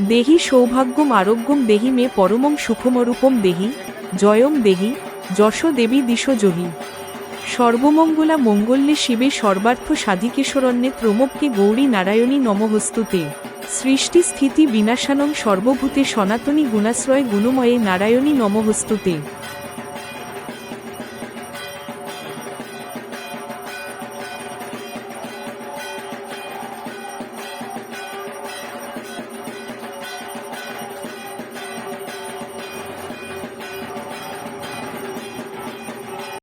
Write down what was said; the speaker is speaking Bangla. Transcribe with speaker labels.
Speaker 1: দেহি সৌভাগ্যম আরোগ্যম দেহি মে পরমং সুখমরূপম দেহি, জয়ম দেহি, যশ দেবী দিশো জহি। সর্বমঙ্গলা মঙ্গল্যে শিবে সর্বার্থ সাধিকেশ্বরণ্যে ত্রমবকে গৌরী নারায়ণী নমহস্তুতে। সৃষ্টি স্থিতি বিনাশানং সর্বভূতে সনাতনী গুণাশ্রয় গুণময়ে নারায়ণী নমহস্তুতে।